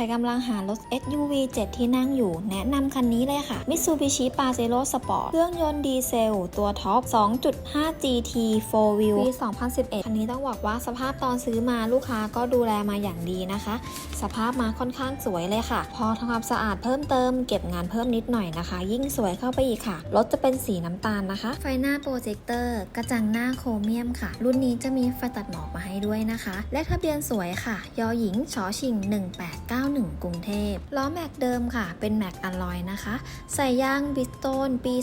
รกำลังหารถ SUV 7 ที่นั่งอยู่ แนะนำคันนี้เลยค่ะ Mitsubishi Pajero Sport เครื่องยนต์ดีเซล ตัวท็อป 2.5 GT 4 Wheel ปี 2011 คันนี้ต้องบอกว่าสภาพตอนซื้อมาลูกค้าก็ดูแลมาอย่างดีนะคะ สภาพมาค่อนข้างสวยเลยค่ะ พอทำความสะอาดเพิ่มเติม เก็บงานเพิ่มนิดหน่อยนะคะ ยิ่งสวยเข้าไปอีกค่ะ รถจะเป็นสีน้ำตาลนะคะ ไฟหน้าโปรเจคเตอร์กระจังหน้าโครเมียมค่ะ รุ่นนี้จะมีไฟตัดหมอกมาให้ด้วยนะคะ และทะเบียนสวยค่ะ ยอหญิงชอชิง 189 91 กรุงเทพล้อแม็กเดิมค่ะ เป็นแม็กอลลอยนะคะ ใส่ยางบิสโตนปี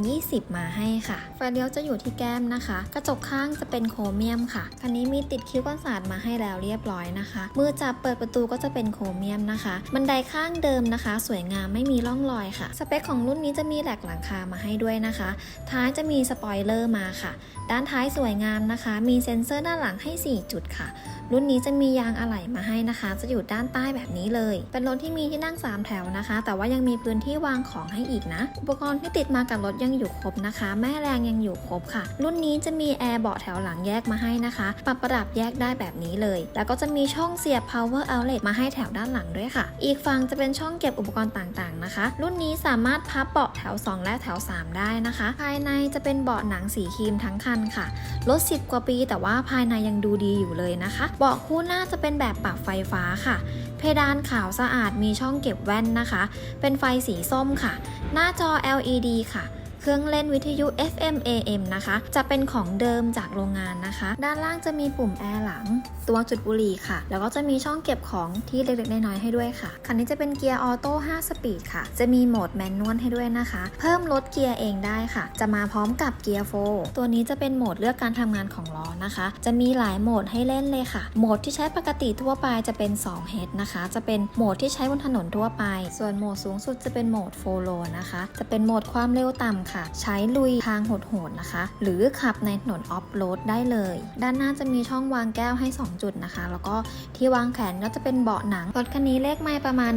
2020 มาให้ค่ะไฟเลี้ยวจะอยู่ที่แก้มนะคะ กระจกข้างจะเป็นโครเมียมค่ะ คันนี้มีติดคิ้วกันศาสตร์มาให้แล้วเรียบร้อยนะคะ มือจับเปิดประตูก็จะเป็นโครเมียมนะคะ บันไดข้างเดิมนะคะ สวยงามไม่มีร่องรอยค่ะ สเปคของรุ่นนี้จะมีแหลกหลังคามาให้ด้วยนะคะ ท้ายจะมีสปอยเลอร์มาค่ะ ด้านท้ายสวยงามนะคะ มีเซ็นเซอร์ด้านหลังให้ 4 จุดค่ะ รุ่นนี้จะมียางอะไหล่มาให้นะคะ จะอยู่ด้านใต้แบบนี้เลย เป็นรถที่มีที่นั่ง 3 แถวนะคะ แต่ว่ายังมีพื้นที่วางของให้อีกนะ อุปกรณ์ที่ติดมากับรถยังอยู่ครบนะคะ แม่แรงยังอยู่ครบค่ะ รุ่นนี้จะมีแอร์เบาะแถวหลังแยกมาให้นะคะ ปรับประดับแยกได้แบบนี้เลย แล้วก็จะมีช่องเสียบ power outlet มาให้แถวด้านหลังด้วยค่ะ อีกฝั่งจะเป็นช่องเก็บอุปกรณ์ต่างๆนะคะ รุ่นนี้สามารถพับเบาะแถว 2 และแถว 3 ได้นะคะ ภายในจะเป็นเบาะหนังสีครีมทั้งคันค่ะ รถ 10 กว่าปี แต่ว่าภายในยังดูดีอยู่เลยนะคะ เบาะคู่หน้าจะเป็นแบบปรับไฟฟ้าค่ะ เพดานขาวสะอาดมีช่องเก็บแว่นนะคะ เป็นไฟสีส้มค่ะ หน้าจอ LED ค่ะ เครื่องเล่นวิทยุ FM AM นะคะ จะเป็นของเดิมจากโรงงานนะคะ ด้านล่างจะมีปุ่มแอร์หลัง ตัวจุดบุหรี่ค่ะ แล้วก็จะมีช่องเก็บของที่เล็กๆน้อยๆให้ด้วยค่ะ คันนี้จะเป็นเกียร์ออโต้5สปีดค่ะ จะมีโหมดแมนนวลให้ด้วยนะคะ เพิ่มลดเกียร์เองได้ค่ะ จะมาพร้อมกับเกียร์โฟตัวนี้จะเป็นโหมดเลือกการทำงานของล้อนะคะ จะมีหลายโหมดให้เล่นเลยค่ะ โหมดที่ใช้ปกติทั่วไปจะเป็น2 h นะคะ จะเป็นโหมดที่ใช้บนถนนทั่วไป ส่วนโหมดสูงสุดจะเป็นโหมดโฟโลนะคะ จะเป็นโหมดความเร็วต่ำค่ะ ใช้ลุยทางโหดๆนะคะ หรือขับในถนนออฟโรดได้เลย ด้านหน้าจะมีช่องวางแก้วให้ 2 จุดนะคะ แล้วก็ที่วางแขนก็จะเป็นเบาะหนังรถคันนี้เลขไม่ประมาณ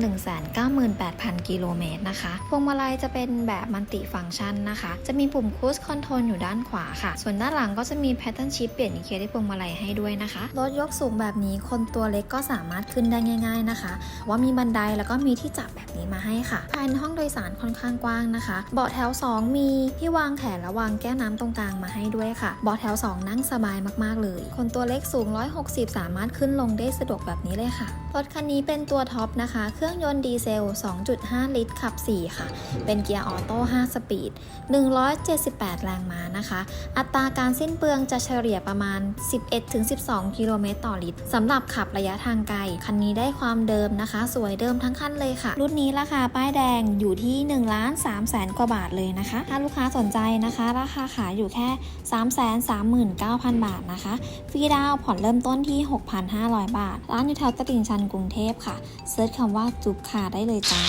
198,000 กิโลเมตรนะคะพวงมาลัยจะเป็นแบบมัลติฟังก์ชันนะคะ จะมีปุ่มคูสคอนโทรลอยู่ด้านขวาค่ะ ส่วนด้านหลังก็จะมีแพทเทิร์นชิปเปลี่ยนอีเคที่พวงมาลัยให้ด้วยนะคะรถยกสูงแบบนี้คนตัวเล็กก็สามารถขึ้นได้ง่าย ๆนะคะ ว่ามีบันไดแล้วก็มีที่จับแบบนี้มาให้ค่ะภายในห้องโดยสารค่อนข้างกว้างนะคะ เบาะแถว 2 มีีที่วางแขนและวางแก้วน้ำตรงกลางมาให้ด้วยค่ะเบาะแถว 2 นั่งสบายมากๆเลย คนตัวเล็กสูง 160 สามารถขึ้นลงได้สะดวกแบบนี้เลยค่ะ รถคันนี้เป็นตัวท็อปนะคะ เครื่องยนต์ดีเซล 2.5 ลิตรขับ 4 ค่ะ เป็นเกียร์ออโต้ 5 สปีด 178 แรงม้านะคะ อัตราการสิ้นเปลืองจะเฉลี่ยประมาณ 11-12 กิโลเมตรต่อลิตรสำหรับขับระยะทางไกล คันนี้ได้ความเดิมนะคะ สวยเดิมทั้งคันเลยค่ะ รุ่นนี้ราคาป้ายแดงอยู่ที่1ล้าน3แสนกว่าบาทเลยนะคะถ้าลูกค้าสนใจนะคะ ราคาขายอยู่แค่ 339,000 บาทนะคะ ฟรีดาวผ่อนเริ่มต้นที่ 6,500 บาท ร้านอยู่แถวตลิ่งชันกรุงเทพค่ะ เซิร์ชคำว่าจุ๊บคาได้เลยจ้า